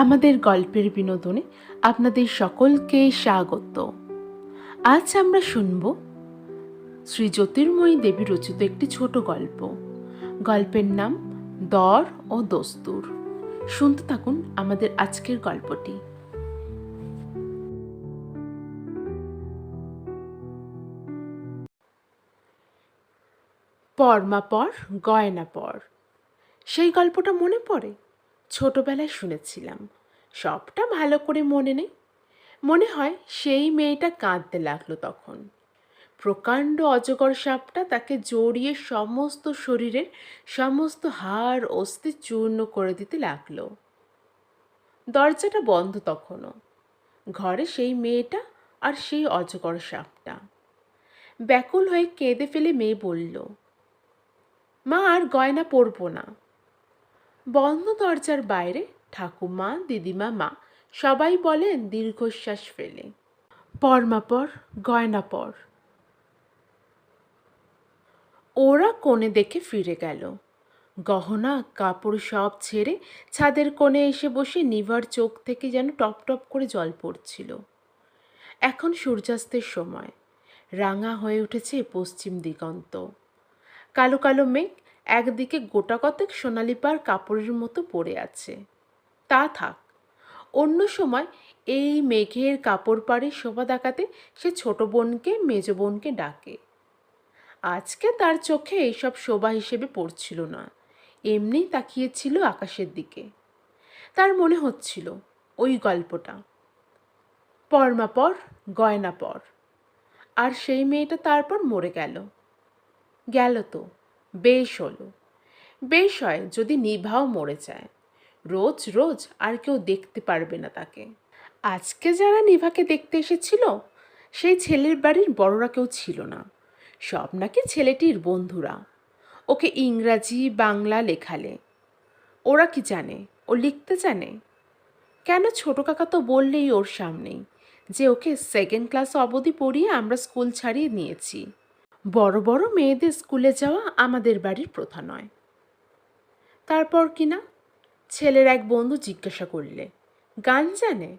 আমাদের গল্পের বিনোদনে আপনাদের সকলকে স্বাগত। আজ আমরা শুনব শ্রী জ্যোতির্ময়ী দেবী রচিত একটি ছোট গল্প। গল্পের নাম দর ও দস্তুর। শুনতে থাকুন আমাদের আজকের গল্পটি। পর গয়না পর সেই গল্পটা মনে পড়ে? ছোটবেলায় শুনেছিলাম, সবটা ভালো করে মনে নেই। মনে হয় সেই মেয়েটা কাঁদতে লাগল তখন। প্রকাণ্ড অজগর সাপটা তাকে জড়িয়ে সমস্ত শরীরের সমস্ত হাড়, অস্থি চূর্ণ করে দিতে লাগল। দরজাটা বন্ধ তখনও। ঘরে সেই মেয়েটা আর সেই অজগর সাপটা। ব্যাকুল হয়ে কেঁদে ফেলে মেয়ে বলল, মা, আর গয়না পরবো না। বন্ধ দরজার বাইরে ঠাকুমা, দিদিমা, মা সবাই বলেন দীর্ঘশ্বাস ফেলে। পরমা পর গয়না পর ওরা কোণে দেখে ফিরে গেল। গহনা, কাপড় সব ছেড়ে ছাদের কোণে এসে বসে নিভার চোখ থেকে যেন টপ টপ করে জল পড়ছিল। এখন সূর্যাস্তের সময়। রাঙা হয়ে উঠেছে পশ্চিম দিগন্ত। কালো কালো মেঘ একদিকে গোটা কতেক সোনালি পার কাপড়ের মতো পড়ে আছে। তা থাক, অন্য সময় এই মেঘের কাপড় পাড়ে শোভা দেখাতে সে ছোট বোনকে, মেজ বোনকে ডাকে। আজকে তার চোখে এইসব শোভা হিসেবে পড়ছিল না, এমনি তাকিয়েছিল আকাশের দিকে। তার মনে হচ্ছিল ওই গল্পটা। পরমা পর, গয়না পর। আর সেই মেয়েটা তারপর মরে গেল। গেল তো। বেশ হলো। বেশ হয় যদি নিভাও মরে যায়। রোজ রোজ আর কেউ দেখতে পারবে না তাকে। আজকে যারা নিভাকে দেখতে এসেছিল, সেই ছেলের বাড়ির বড়রা কেউ ছিল না। সব নাকি ছেলেটির বন্ধুরা। ওকে ইংরাজি, বাংলা লেখালে। ওরা কি জানে? ও লিখতে জানে? কেন ছোট কাকা তো বললেই ওর সামনেই যে ওকে সেকেন্ড ক্লাস অবধি পড়িয়ে আমরা স্কুল ছাড়িয়ে নিয়েছি। বড় বড় মেয়েদের স্কুলে যাওয়া আমাদের বাড়ির প্রথা নয়। তারপর কি না? ছেলের এক বন্ধু জিজ্ঞাসা করলে, গান জানে?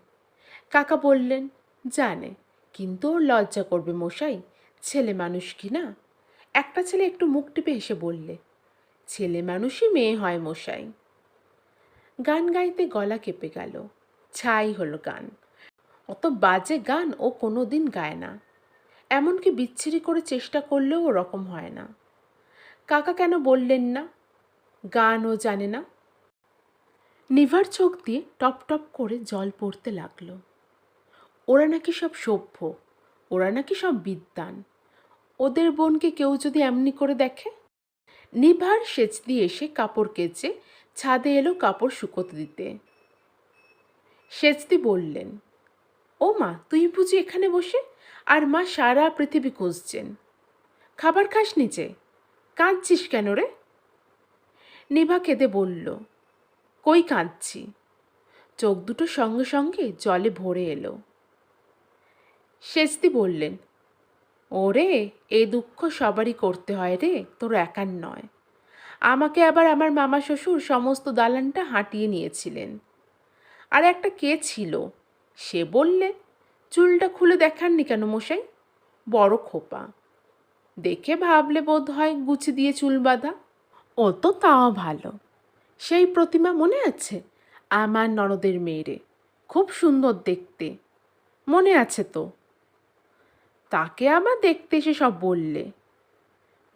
কাকা বললেন, জানে, কিন্তু ওর লজ্জা করবে মশাই, ছেলে মানুষ কি না? একটা ছেলে একটু মুখ টিপে এসে বললে, ছেলে মানুষই মেয়ে হয় মশাই। গান গাইতে গলা কেঁপে গেল, ছাই হলো গান। অত বাজে গান ও কোনো দিন গায় না। এমনকি বিচ্ছিরি করে চেষ্টা করলেও ওরকম হয় না। কাকা কেন বললেন না? গানও জানে না। নিভার চোখ দিয়ে টপ টপ করে জল পড়তে লাগল। ওরা নাকি সব সভ্য, ওরা নাকি সব বিদ্বান। ওদের বোনকে কেউ যদি এমনি করে দেখে? নিভার সেচ দিয়ে এসে কাপড় কেচে ছাদে এলো কাপড় শুকোতে দিতে। সেচদি বললেন ও মা তুই বুঝি এখানে বসে? আর মা সারা পৃথিবী খুঁজছেন। খাবার খাস নিচে কাঁদছিস কেন রে? নিভা কেঁদে বলল, কই কাঁদছি? চোখ দুটো সঙ্গে সঙ্গে জলে ভরে এলো। শেষদি বললেন, ওরে, এ দুঃখ সবারই করতে হয় রে, তোর একার নয়। আমাকে আবার আমার মামা শ্বশুর সমস্ত দালানটা হাঁটিয়ে নিয়েছিলেন। আর একটা কে ছিল? সে বললে চুলটা খুলে দেখাননি কেন মশাই? বড় খোপা। দেখে ভাবলে বোধ হয় গুছি দিয়ে চুল বাঁধা। ও তো তাও ভালো। সেই প্রতিমা মনে আছে? আমার ননদের মেয়েরে। খুব সুন্দর দেখতে। মনে আছে তো? তাকে আবার দেখতে এসে সব বললে।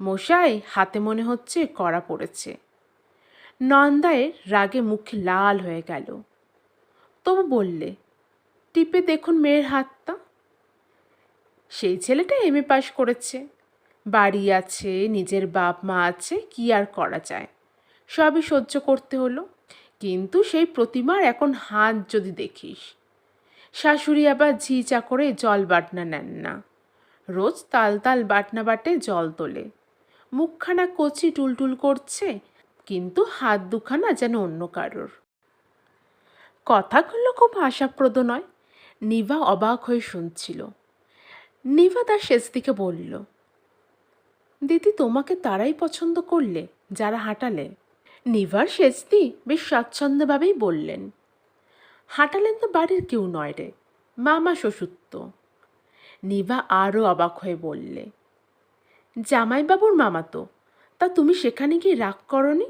মশাই, হাতে মনে হচ্ছে কড়া পড়েছে। নন্দায়ের রাগে মুখ লাল হয়ে গেল। তবু বললে টিপে দেখুন মেয়ের হাতটা। সেই ছেলেটা এম এ পাশ করেছে। বাড়ি আছে, নিজের বাপ মা আছে, কি আর করা যায়? সবই সহ্য করতে হলো। কিন্তু সেই প্রতিমার এখন হাত যদি দেখিস। শাশুড়ি আবার ঝি চাকরে জল বাটনা নেন না। রোজ তাল তাল বাটনা বাটে জল তোলে। মুখখানা কচি টুলটুল করছে, কিন্তু হাত দুখানা যেন অন্য কারোর। কথাগুলো খুব আশাপ্রদ নয়। নিভা অবাক হয়ে শুনছিল। নিভা তার শেষ দিকে বলল, দিদি, তোমাকে তারাই পছন্দ করলে, যারা হাঁটালে? নিভার শেষদি বেশ স্বাচ্ছন্দ্যভাবেই বললেন, হাঁটালেন তো বাড়ির কেউ নয় রে, মামা শ্বশুর তো। নিভা আরও অবাক হয়ে বললে, জামাইবাবুর মামা তো, তা তুমি সেখানে গিয়ে রাগ করনি?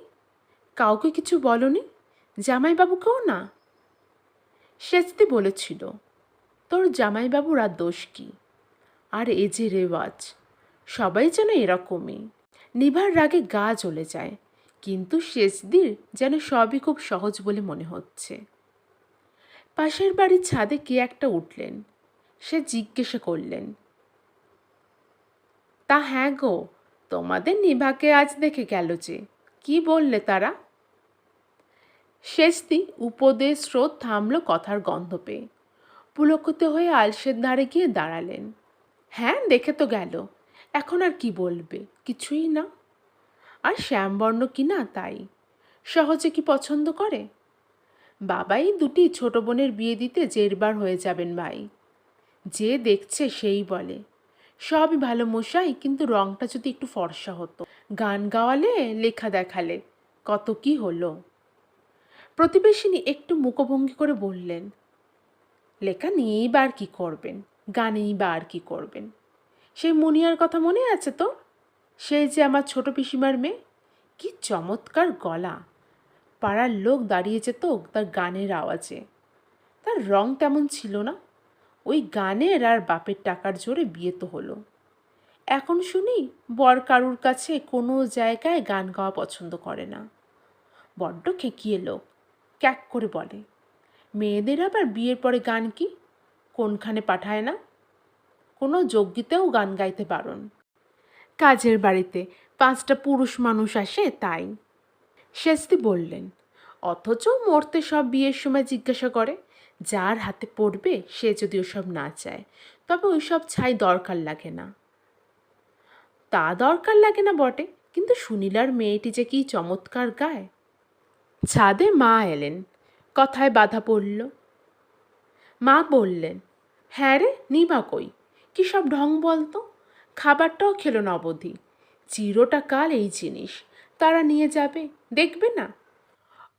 কাউকে কিছু বলনি? জামাইবাবুকেও না? সেচতে বলেছিল তোর জামাইবাবুর আর দোষ কি? আর এ যে রেওয়াজ, সবাই যেন এরকমই। নিভার রাগে গা জ্বলে যায়, কিন্তু শেষদির যেন সবই খুব সহজ বলে মনে হচ্ছে। পাশের বাড়ির ছাদে কে একটা উঠলেন, সে জিজ্ঞাসা করলেন, তা হ্যাঁ গো, তোমাদের নিভাকে আজ দেখে গেল যে, কি বললে তারা? শেষদি উপদেশ, স্রোত থামল কথার গন্ধ পেয়ে। পুলকত হয়ে আলসের ধারে গিয়ে দাঁড়ালেন। হ্যাঁ দেখে তো গেল। এখন আর কি বলবে? কিছুই না। আর শ্যামবর্ণ কি না তাই? সহজে কি পছন্দ করে? বাবাই দুটি ছোট বোনের বিয়ে দিতে জেরবার হয়ে যাবেন ভাই। যে দেখছে সেই বলে। সবই ভালো মশাই, কিন্তু রংটা যদি একটু ফর্সা হতো। গান গাওয়ালে, লেখা দেখালে। কত কি হলো? প্রতিবেশিনী একটু মুখভঙ্গি করে বললেন লেখা নিয়েই বা আর কী করবেন গানেই বা আর কী করবেন। সেই মুনিয়ার কথা মনে আছে তো? সেই যে আমার ছোট পিসিমার মেয়ে? কি চমৎকার গলা। পাড়ার লোক দাঁড়িয়ে যেত তার গানের আওয়াজে। তার রং তেমন ছিল না। ওই গানের আর বাপের টাকার জোরে বিয়ে তো হলো। এখন শুনি বর কারুর কাছে কোনো জায়গায় গান গাওয়া পছন্দ করে না। বড্ড খেকিয়ে লোক, ক্যাক করে বলে। মেয়েদের আবার বিয়ের পরে গান কি? কোনখানে পাঠায় না? কোনো যজ্ঞিতেও গান গাইতে পারন কাজের বাড়িতে পাঁচটা পুরুষ মানুষ আসে তাই। শেস্তি বললেন, অথচ মরতে সব বিয়ের সময় জিজ্ঞাসা করে। যার হাতে পড়বে সে যদি ওসব না চায়, তবে ওইসব ছাই দরকার লাগে না। তা দরকার লাগে না বটে, কিন্তু সুনীলার মেয়েটি যে কি চমৎকার গায়? ছাদে মা এলেন। কথায় বাধা পড়ল। মা বললেন হ্যাঁ রে নিবা কই? কি সব ঢং বলতো? খাবারটাও খেলো না অবধি। চিরটা কাল এই জিনিস। তারা নিয়ে যাবে, দেখবে না?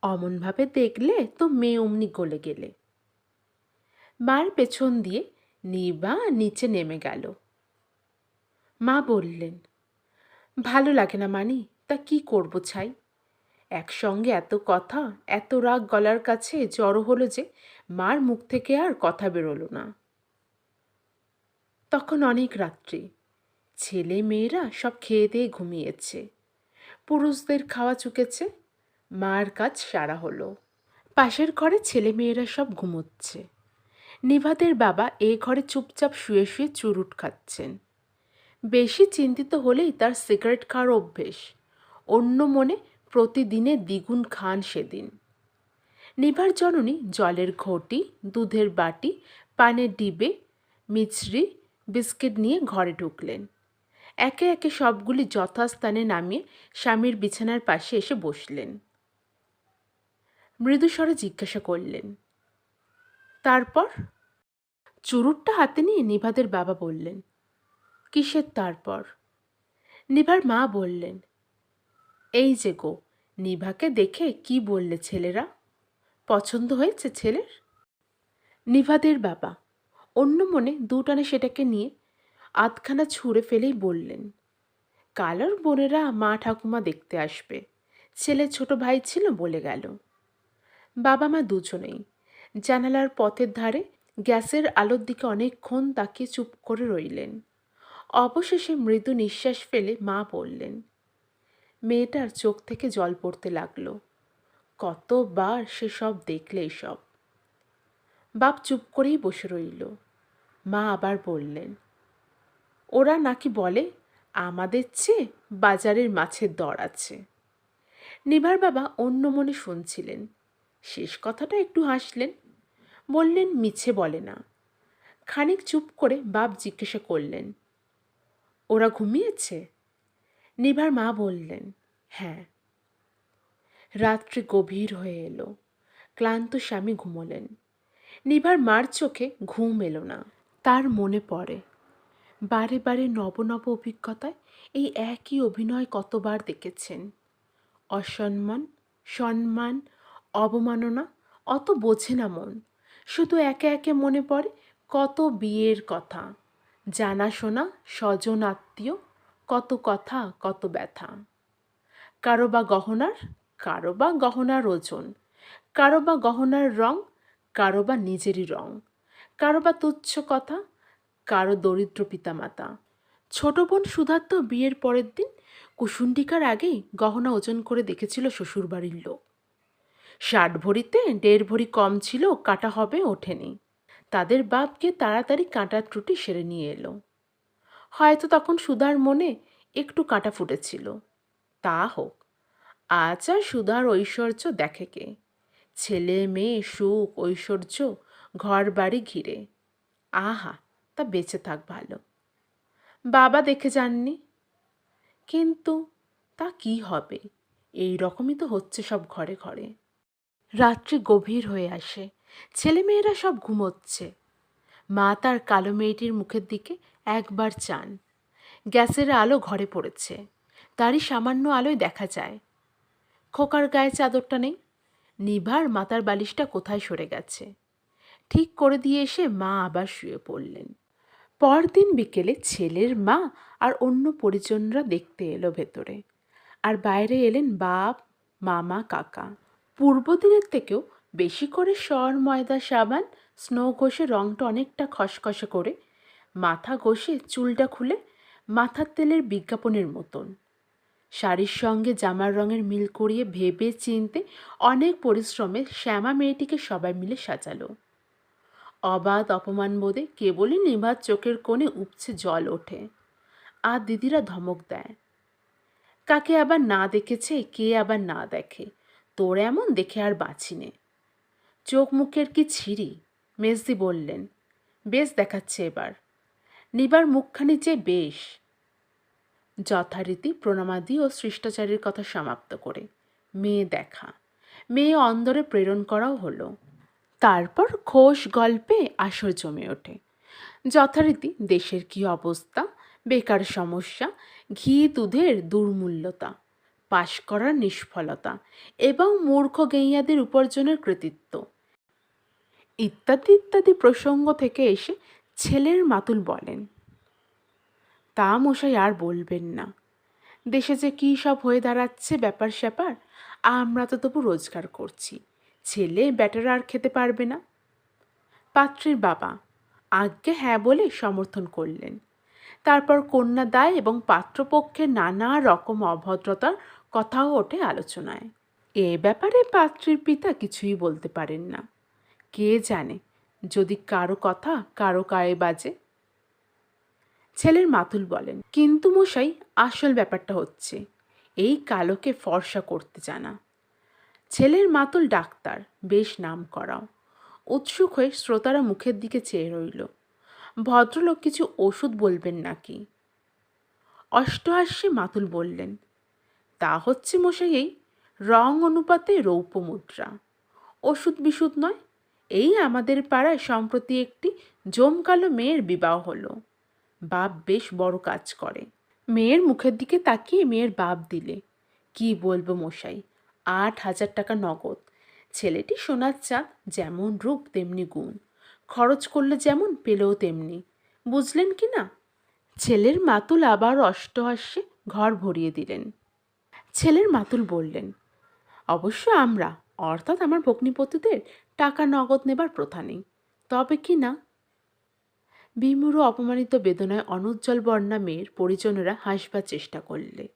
অমনভাবে দেখলে তো মেয়ে অমনি গলে গেলে। মার পেছন দিয়ে নিবা নিচে নেমে গেল। মা বললেন, ভালো লাগে না মানি, তা কি করব ছাই? একসঙ্গে এত কথা, এত রাগ গলার কাছে জড়ো হলো যে মার মুখ থেকে আর কথা বেরোলো না। তখন অনেক রাত্রি। ছেলে মেয়েরা সব খেয়ে দিয়ে ঘুমিয়েছে। পুরুষদের খাওয়া চুকেছে। মার কাজ সারা হলো। পাশের ঘরে ছেলে মেয়েরা সব ঘুমোচ্ছে। নিভাদের বাবা এ ঘরে চুপচাপ শুয়ে শুয়ে চুরুট খাচ্ছেন। বেশি চিন্তিত হলেই তার সিগারেট খাওয়ার অভ্যেস। অন্য মনে প্রতিদিনে দ্বিগুণ খান সেদিন। নিভার জননী জলের ঘটি, দুধের বাটি, পানের ডিবে, মিছরি, বিস্কিট নিয়ে ঘরে ঢুকলেন। একে একে সবগুলি যথাস্থানে নামিয়ে স্বামীর বিছানার পাশে এসে বসলেন। মৃদুস্বরে জিজ্ঞাসা করলেন, তারপর? চুরুটটা হাতে নিয়ে নিভাদের বাবা বললেন, কিসের তারপর? নিভার মা বললেন এই যে গো, নিভাকে দেখে কি বললে ছেলেরা? পছন্দ হয়েছে ছেলের? নিভাদের বাবা, অন্য মনে দুটানে সেটাকে নিয়ে আধখানা ছুঁড়ে ফেলেই বললেন কালোর বোনেরা মা ঠাকুমা দেখতে আসবে। ছেলে ছোট ভাই ছিল বলে গেল। বাবা মা দুজনেই জানালার পথের ধারে গ্যাসের আলোর দিকে অনেকক্ষণ তাকিয়ে চুপ করে রইলেন। অবশেষে মৃদু নিঃশ্বাস ফেলে মা বললেন মেয়েটার চোখ থেকে জল পড়তে লাগল। কতবার সে সব দেখলে সব বাপ চুপ করেই বসে রইল। মা আবার বললেন, ওরা নাকি বলে, আমাদের চেয়ে বাজারের মাছের দর আছে। নিভার বাবা অন্য মনে শুনছিলেন। শেষ কথাটা একটু হাসলেন। বললেন, মিছে বলে না। খানিক চুপ করে বাপ জিজ্ঞাসা করলেন, ওরা ঘুমিয়েছে? নিভার মা বললেন হ্যাঁ। রাত্রি গভীর হয়ে এলো। ক্লান্ত স্বামী ঘুমোলেন। নিভার মার চোখে ঘুম এলো না। তার মনে পড়ে, বারে বারে নব নব অভিজ্ঞতায় এই একই অভিনয় কতবার দেখেছেন। অসম্মান, সম্মান, অবমাননা, অত বোঝে না মন। শুধু একে একে মনে পড়ে কত বিয়ের কথা। জানাশোনা, স্বজন আত্মীয় কত কথা, কত ব্যথা। কারও বা গহনার, কারও বা গহনার ওজন। কারও বা গহনার রং, কারও বা নিজেরই রং। কারও বা তুচ্ছ কথা, কারও দরিদ্র পিতামাতা। ছোট বোন সুধার্ত বিয়ের পরের দিন কুসুন্ডিকার আগেই গহনা ওজন করে দেখেছিল শ্বশুরবাড়ির লোক। ষাট ভরিতে দেড় ভরি কম ছিল, কাটা হবে, ওঠেনি। তাদের বাপকে তাড়াতাড়ি কাঁটার ত্রুটি সেরে নিয়ে এলো। হয়তো তখন সুধার মনে একটু কাঁটা ফুটেছিল। তা হোক, আজ আর সুধার ঐশ্বর্য দেখে কে? ছেলে, মেয়ে, সুখ, ঐশ্বর্য ঘর বাড়ি ঘিরে। আহা, তা বেঁচে থাক ভালো। বাবা দেখে যাননি? কিন্তু তা কি হবে? এই রকমই তো হচ্ছে সব ঘরে ঘরে। রাত্রি গভীর হয়ে আসে। ছেলেমেয়েরা সব ঘুমোচ্ছে। মা তার কালো মেয়েটির মুখের দিকে একবার চান। গ্যাসের আলো ঘরে পড়েছে। তারই সামান্য আলোয় দেখা যায়। খোকার গায়ে চাদরটা নেই। নিভার মাতার বালিশটা কোথায় সরে গেছে? ঠিক করে দিয়ে এসে মা আবার শুয়ে পড়লেন। পরদিন বিকেলে ছেলের মা আর অন্য পরিজনরা দেখতে এলো ভেতরে। আর বাইরে এলেন বাপ, মামা, কাকা। পূর্বদিনের থেকেও বেশি করে সর ময়দা, সাবান, স্নো ঘষে রঙটা অনেকটা খসখসে করে মাথা ঘষে চুলটা খুলে মাথার তেলের বিজ্ঞাপনের মতন। শাড়ির সঙ্গে জামার রঙের মিল করিয়ে ভেবে চিনতে অনেক পরিশ্রমে শ্যামা মেয়েটিকে সবাই মিলে সাজালো। অবাধ অপমান বোধে কেবলই নিভার চোখের কোণে উপচে জল ওঠে। আর দিদিরা ধমক দেয়। কাকে আবার না দেখেছে, কে আবার না দেখে? তোর এমন দেখে আর বাঁচি নে। চোখ মুখের কি ছিঁড়ি মেজদি বললেন। বেশ দেখাচ্ছে এবার। নিবার মুখখানি যে বেশ। যথারীতি প্রণামাদি ও শিষ্টাচারের কথা সমাপ্ত করে মেয়ে দেখা। মেয়ে অন্দরে প্রেরণ করাও হলো। তারপর ঘোষ গল্পে আসর জমে ওঠে। যথারীতি দেশের কি অবস্থা, বেকার সমস্যা, ঘি দুধের দুর্মূল্যতা, পাশ করার নিষ্ফলতা এবং মূর্খ গেঁয়াদের উপার্জনের কৃতিত্ব। ইত্যাদি ইত্যাদি প্রসঙ্গ থেকে এসে ছেলের মাতুল বলেন। তা মশাই আর বলবেন না। দেশে যে কী সব হয়ে দাঁড়াচ্ছে ব্যাপার স্যাপার, আমরা তো তবু রোজগার করছি। ছেলে ব্যাটার আর খেতে পারবে না। পাত্রীর বাবা আজ্ঞে হ্যাঁ বলে সমর্থন করলেন। তারপর কন্যা দায় এবং পাত্রপক্ষের নানা রকম অভদ্রতার কথাও ওঠে আলোচনায়। এ ব্যাপারে পাত্রীর পিতা কিছুই বলতে পারেন না। কে জানে যদি কারও কথা কারও গায়ে বাজে? ছেলের মাতুল বলেন, কিন্তু মশাই, আসল ব্যাপারটা হচ্ছে, এই কালোকে ফর্সা করতে জানা। ছেলের মাতুল ডাক্তার, বেশ নাম করাও। উৎসুক হয়ে শ্রোতারা মুখের দিকে চেয়ে রইল। ভদ্রলোক কিছু ওষুধ বলবেন নাকি? অষ্টহাস্যে মাতুল বললেন, তা হচ্ছে মশাই এই রং অনুপাতে রৌপ্য মুদ্রা। ওষুধ বিশুদ নয় এই আমাদের পাড়ায় সম্প্রতি একটি জমকালো মেয়ের বিবাহ হলো। বাপ বেশ বড় কাজ করে। মেয়ের মুখের দিকে তাকিয়ে মেয়ের বাপ দিলে। কি বলব মশাই, আট হাজার টাকা নগদ। ছেলেটি সোনার চাঁদ যেমন রূপ তেমনি গুণ। খরচ করলে যেমন পেলেও তেমনি। বুঝলেন কি না? ছেলের মাতুল আবার অষ্টহাস্যে ঘর ভরিয়ে দিলেন। ছেলের মাতুল বললেন, অবশ্য আমরা অর্থাৎ আমার ভগ্নিপতিদের টাকা নগদ নেবার প্রথা নেই। তবে কি না? বিমূঢ় অপমানিত বেদনায় অনুজ্জ্বল বর্ণা মেয়ের পরিজনেরা হাসবার চেষ্টা করলে।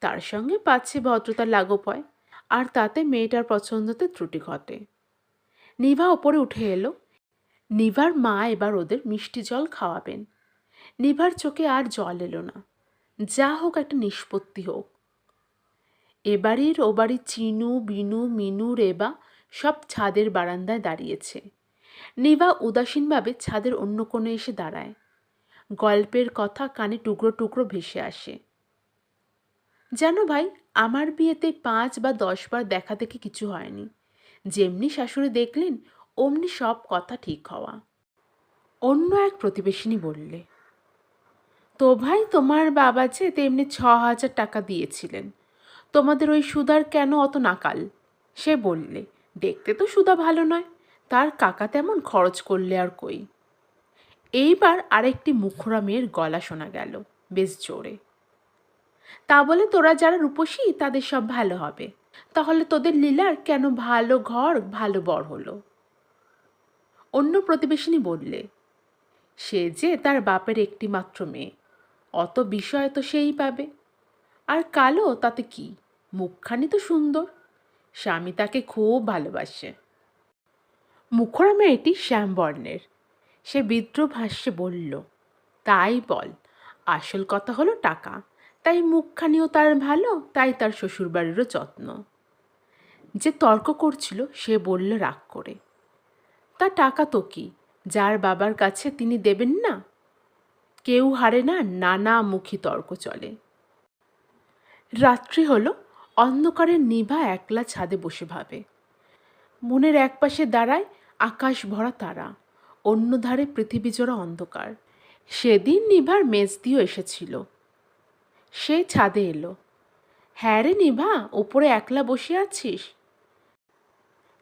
তার সঙ্গে পাচ্ছে ভদ্রতা লাঘব হয় আর তাতে মেয়েটার পছন্দতে ত্রুটি ঘটে। নিভা ওপরে উঠে এলো। নিভার মা এবার ওদের মিষ্টি জল খাওয়াবেন। নিভার চোখে আর জল এলো না। যা হোক একটা নিষ্পত্তি হোক। এবাড়ির ও বাড়ির চিনু, বিনু, মিনু, রেবা সব ছাদের বারান্দায় দাঁড়িয়েছে। নিভা উদাসীনভাবে ছাদের অন্য কোণে এসে দাঁড়ায়। গল্পের কথা কানে টুকরো টুকরো ভেসে আসে। যেন ভাই, আমার বিয়েতে পাঁচ বা দশ বার দেখা দেখে কিছু হয়নি। যেমনি শাশুড়ি দেখলেন, অমনি সব কথা ঠিক হওয়া। অন্য এক প্রতিবেশিনী বললে, তো ভাই, তোমার বাবা যে তেমনি ছ হাজার টাকা দিয়েছিলেন। তোমাদের ওই সুদার কেন অত নাকাল? সে বললে, দেখতে তো সুদা ভালো নয়, তার কাকা তেমন খরচ করলে আর কই? এইবার আরেকটি মুখরা মেয়ের গলা শোনা গেল, বেশ জোরে। তা বলে তোরা যারা রূপসী, তাদের সব ভালো হবে। তাহলে তোদের লীলার কেন ভালো ঘর, ভালো বর হলো? অন্য প্রতিবেশিনী বললে, সে যে তার বাপের একটি মাত্র মেয়ে, অত বিষয় তো সেই পাবে। আর কালো তাতে কি? মুখখানি তো সুন্দর। স্বামী তাকে খুব ভালোবাসে। মুখরা মেয়েটি শ্যামবর্ণের। সে বিদ্রোহ ভাষ্যে বলল, তাই বল, আসল কথা হলো টাকা। তাই মুখখানিও তার ভালো, তাই তার শ্বশুরবাড়িরও যত্ন। যে তর্ক করছিল, সে বলল রাগ করে, তা টাকা তো কি? যার বাবার কাছে তিনি দেবেন না? কেউ হারে না, নানা মুখী তর্ক চলে। রাত্রি হলো অন্ধকারের নিভা একলা ছাদে বসে ভাবে। মনের একপাশে দাঁড়ায় আকাশ ভরা তারা, অন্য ধারে পৃথিবী জোড়া অন্ধকার। সেদিন নিভার মেজদিও এসেছিল। সে ছাদে এলো। হ্যাঁ রে নিভা, ওপরে একলা বসে আছিস?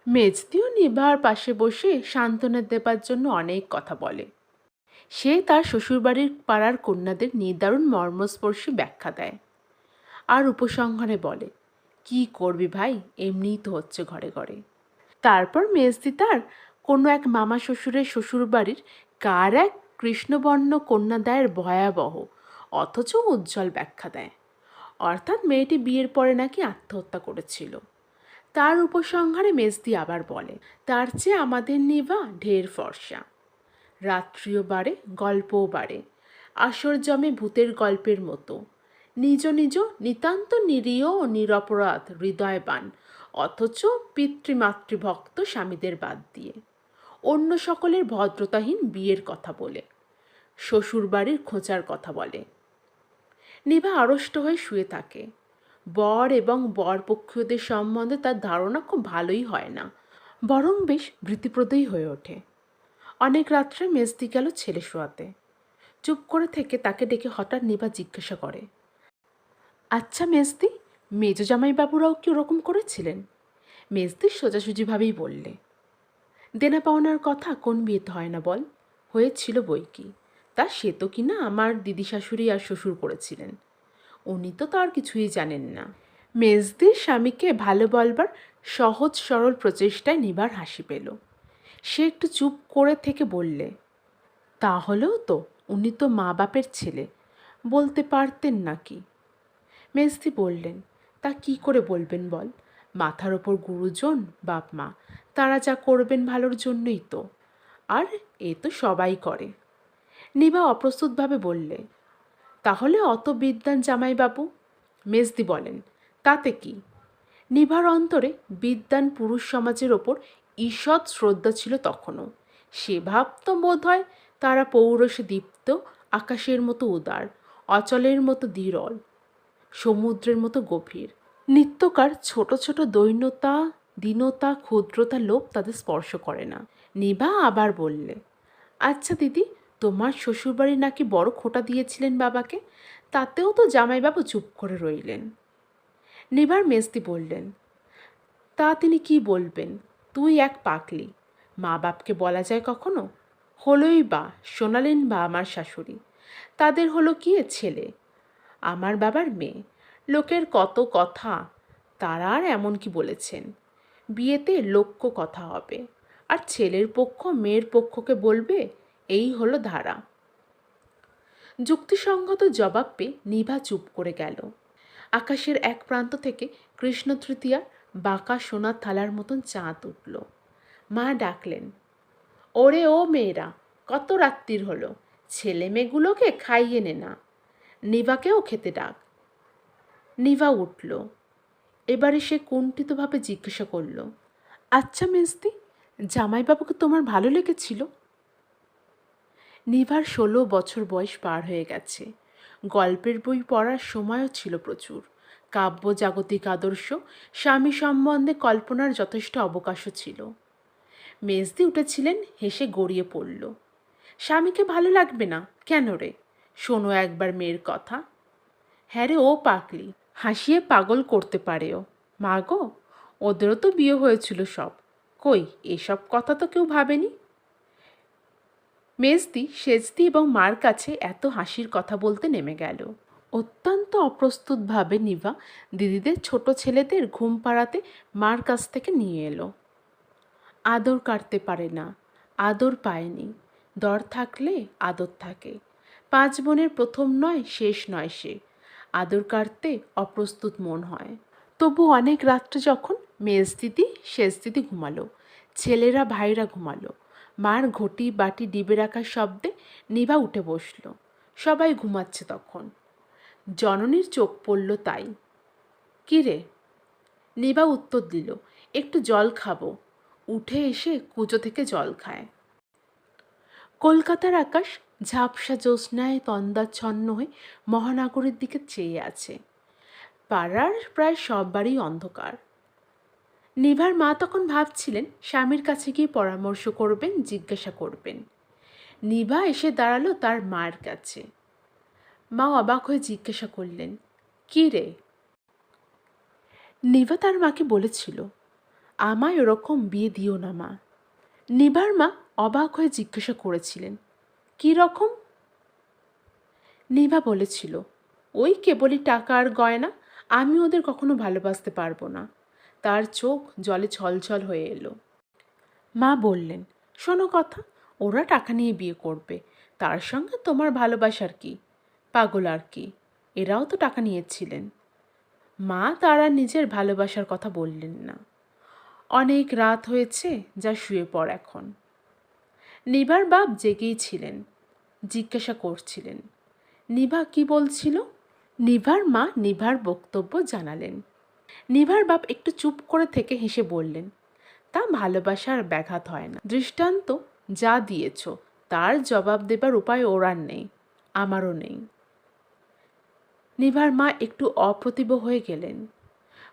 মেজদিও নিভার পাশে বসে সান্ত্বনা দেবার জন্য অনেক কথা বলে। সে তার শ্বশুরবাড়ির পাড়ার কন্যাদের নিদারুণ মর্মস্পর্শী ব্যাখ্যা দেয়। আর উপসংহারে বলে, কি করবি ভাই? এমনিই তো হচ্ছে ঘরে ঘরে। তারপর মেজদি তার কোনো এক মামা শ্বশুরের শ্বশুরবাড়ির কার এক কৃষ্ণবর্ণ কন্যাদায়ের ভয়াবহ, অথচ উজ্জ্বল ব্যাখ্যা দেয়। অর্থাৎ মেয়েটি বিয়ের পরে নাকি আত্মহত্যা করেছিল। তার উপসংহারে মেজদি আবার বলে, তার চেয়ে আমাদের নিভা ঢের ফর্সা। রাত্রিও বাড়ে, গল্পও বাড়ে। আসর জমে ভূতের গল্পের মতো। নিজ নিজ নিতান্ত নিরীহ ও নিরপরাধ হৃদয়বান, অথচ পিতৃমাতৃভক্ত স্বামীদের বাদ দিয়ে। অন্য সকলের ভদ্রতাহীন বিয়ের কথা বলে, শ্বশুরবাড়ির খোঁচার কথা বলে। নিভা আড়ষ্ট হয়ে শুয়ে থাকে। বর এবং বরপক্ষীয়দের সম্বন্ধে তার ধারণা খুব ভালোই হয় না, বরং বেশ ভীতিপ্রদই হয়ে ওঠে। অনেক রাত্রে মেজদি গেল ছেলে শোয়াতে। চুপ করে থেকে তাকে ডেকে হঠাৎ নিভা জিজ্ঞাসা করে আচ্ছা মেজদি, মেজ জামাইবাবুরাও কি ওরকম করেছিলেন? মেজদি সোজাসুজিভাবেই বললে, দেনা পাওনার কথা কোন বিয়েতে হয় না বল, হয়েছিল বই কি? তা সে তো কিনা আমার দিদি শাশুড়ি আর শ্বশুর করেছিলেন। উনি তো তার কিছুই জানেন না। মেজদির স্বামীকে ভালো বলবার সহজ সরল প্রচেষ্টায় নিবার হাসি পেল। সে একটু চুপ করে থেকে বললে তাহলেও তো, উনি তো মা বাপের ছেলে, বলতে পারতেন নাকি? মেজদি বললেন, তা কি করে বলবেন বল? মাথার ওপর গুরুজন, বাপ মা, তারা যা করবেন ভালোর জন্যই তো। আর এ তো সবাই করে। নিভা অপ্রস্তুতভাবে বললে, তাহলে অত বিদ্যান জামাইবাবু? মেজদি বলেন, তাতে কি? নিভার অন্তরে বিদ্যান পুরুষ সমাজের ওপর ঈষৎ শ্রদ্ধা ছিল তখনও। সে ভাবত বোধ হয় তারা পৌরসে দীপ্ত, আকাশের মতো উদার, অচলের মতো দৃঢ় সমুদ্রের মতো গভীর। নিত্যকার ছোট ছোট দৈন্যতা, দীনতা, ক্ষুদ্রতা লোভ তাদের স্পর্শ করে না। নিবা আবার বললে আচ্ছা দিদি, তোমার শ্বশুরবাড়ি নাকি বড় খোটা দিয়েছিলেন বাবাকে? তাতেও তো জামাইবাবু চুপ করে রইলেন। নিবার মেজদি বললেন, তা তিনি কি বলবেন? তুই এক পাকলি মা বাপকে বলা যায় কখনো? হলোই বা, শোনালেন বা আমার শাশুড়ি। তাদের হলো কি ছেলে? আমার বাবার মেয়ে। লোকের কত কথা, তারা আর এমন কি বলেছেন? বিয়েতে লক্ষ্য কথা হবে। আর ছেলের পক্ষ মেয়ের পক্ষকে বলবে, এই হলো ধারা। যুক্তিসঙ্গত জবাব পেয়ে নিভা চুপ করে গেল। আকাশের এক প্রান্ত থেকে কৃষ্ণ তৃতীয়া বাঁকা সোনার থালার মতন চাঁদ উঠল। মা ডাকলেন, ওরে ও মেয়েরা, কত রাত্রির হলো? ছেলে মেয়েগুলোকে খাইয়ে নে না। নিভাকেও খেতে ডাক। নিভা উঠল। এবারে সে কুণ্ঠিতভাবে জিজ্ঞাসা করল আচ্ছা মেজদি জামাইবাবুকে তোমার ভালো লেগেছিল? নিভার ষোলো বছর বয়স পার হয়ে গেছে। গল্পের বই পড়ার সময়ও ছিল প্রচুর। কাব্য, জাগতিক আদর্শ, স্বামী সম্বন্ধে কল্পনার যথেষ্ট অবকাশও ছিল। মেজদি উঠেছিলেন, হেসে গড়িয়ে পড়ল, স্বামীকে ভালো লাগবে না, কেন রে? শোনো একবার মেয়ের কথা। হ্যাঁ রে, ও পাকলি হাসিয়ে পাগল করতে পারে ও। মা গো, ওদেরও তো বিয়ে হয়েছিল সব। কই, এসব কথা তো কেউ ভাবেনি? মেজদি, সেজদি এবং মার কাছে এত হাসির কথা বলতে নেমে গেল। অত্যন্ত অপ্রস্তুতভাবে নিভা দিদিদের ছোট ছেলেদের ঘুম পাড়াতে মার কাছ থেকে নিয়ে এলো। আদর কাটতে পারে না, আদর পায়নি। দর থাকলে আদর থাকে। পাঁচ বোনের প্রথম নয়, শেষ নয় সে। আদর কাটতে অপ্রস্তুত মন হয়। তবু অনেক রাত্রে যখন মেজ দিদি, শেষ দিদি ঘুমালো, ছেলেরা ভাইরা ঘুমালো, মার ঘটি, বাটি, ডিবে রাখার শব্দে নিভা উঠে বসল। সবাই ঘুমাচ্ছে তখন। জননীর চোখ পড়ল তাই। কী রে? নিভা উত্তর দিল, একটু জল খাব। উঠে এসে কুজো থেকে জল খায়। কলকাতার আকাশ ঝাপসা জ্যোৎস্নায় তন্দাচ্ছন্ন হয়ে মহানগরের দিকে চেয়ে আছে। পাড়ার প্রায় সব অন্ধকার। নিভার মা তখন ভাবছিলেন, স্বামীর কাছে গিয়ে পরামর্শ করবেন, জিজ্ঞাসা করবেন। নিভা এসে দাঁড়াল তার মার কাছে। মা অবাক হয়ে জিজ্ঞাসা করলেন, কী রে? নিভা তার মাকে বলেছিল, আমায় ওরকম বিয়ে দিও না মা। নিভার মা অবাক হয়ে জিজ্ঞাসা করেছিলেন কী রকম? নিভা বলেছিল, ওই কেবলই টাকা আর গয়না, আমি ওদের কখনো ভালোবাসতে পারব না। তার চোখ জলে ছলছল হয়ে এলো। মা বললেন, শোনো কথা, ওরা টাকা নিয়ে বিয়ে করবে, তার সঙ্গে তোমার ভালোবাসার কি? পাগল আর কি? এরাও তো টাকা নিয়েছিলেন। মা তারা নিজের ভালোবাসার কথা বললেন না। অনেক রাত হয়েছে, যা শুয়ে পড় এখন। নিভার বাপ জেগেই ছিলেন, জিজ্ঞাসা করছিলেন। নিভা কি বলছিল? নিভার মা নিভার বক্তব্য জানালেন। নিভার বাপ একটু চুপ করে থেকে হেসে বললেন, তা ভালোবাসার ব্যাঘাত হয় না। দৃষ্টান্ত যা দিয়েছ, তার জবাব দেবার উপায় ওর আর নেই, আমারও নেই নিভার মা একটু অপ্রতিভ হয়ে গেলেন।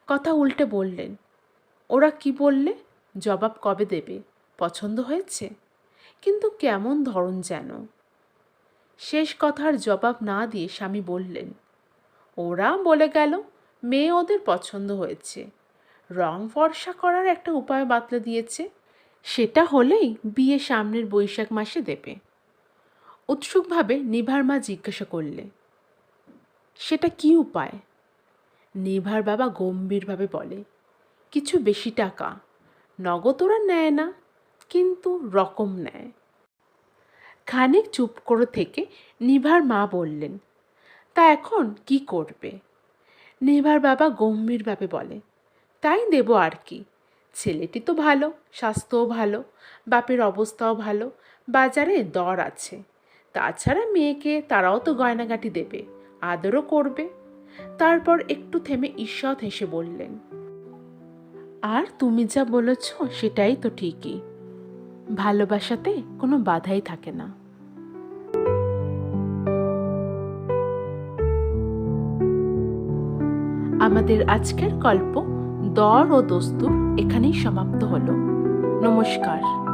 কথা উল্টে বললেন, ওরা কি বললে? জবাব কবে দেবে? পছন্দ হয়েছে? কিন্তু কেমন ধরন যেন। শেষ কথার জবাব না দিয়ে স্বামী বললেন, ওরা বলে গেল, মেয়ে ওদের পছন্দ হয়েছে। রং ফর্সা করার একটা উপায় বাতলে দিয়েছে। সেটা হলেই বিয়ে সামনের বৈশাখ মাসে দেবে। উৎসুকভাবে নিভার মা জিজ্ঞাসা করলে, সেটা কি উপায়? নিভার বাবা গম্ভীরভাবে বলে, কিছু বেশি টাকা। নগদ ওরা নেয় না। কিন্তু রকম নেয়। খানিক চুপ করে থেকে নিভার মা বললেন, তা এখন কি করবে? নিভার বাবা গম্ভীরভাবে বলে, তাই দেব আর কি। ছেলেটি তো ভালো, স্বাস্থ্যও ভালো, বাপের অবস্থাও ভালো, বাজারে দর আছে। তাছাড়া মেয়েকে তারাও তো গয়নাগাটি দেবে, আদরও করবে। তারপর একটু থেমে ঈশ্বর হেসে বললেন, আর তুমি যা বলেছ সেটাই তো ঠিকই। ভালোবাসাতে কোনো বাধাই থাকে না। আমাদের আজকের গল্প দর ও দস্তুর এখানেই সমাপ্ত হলো। নমস্কার।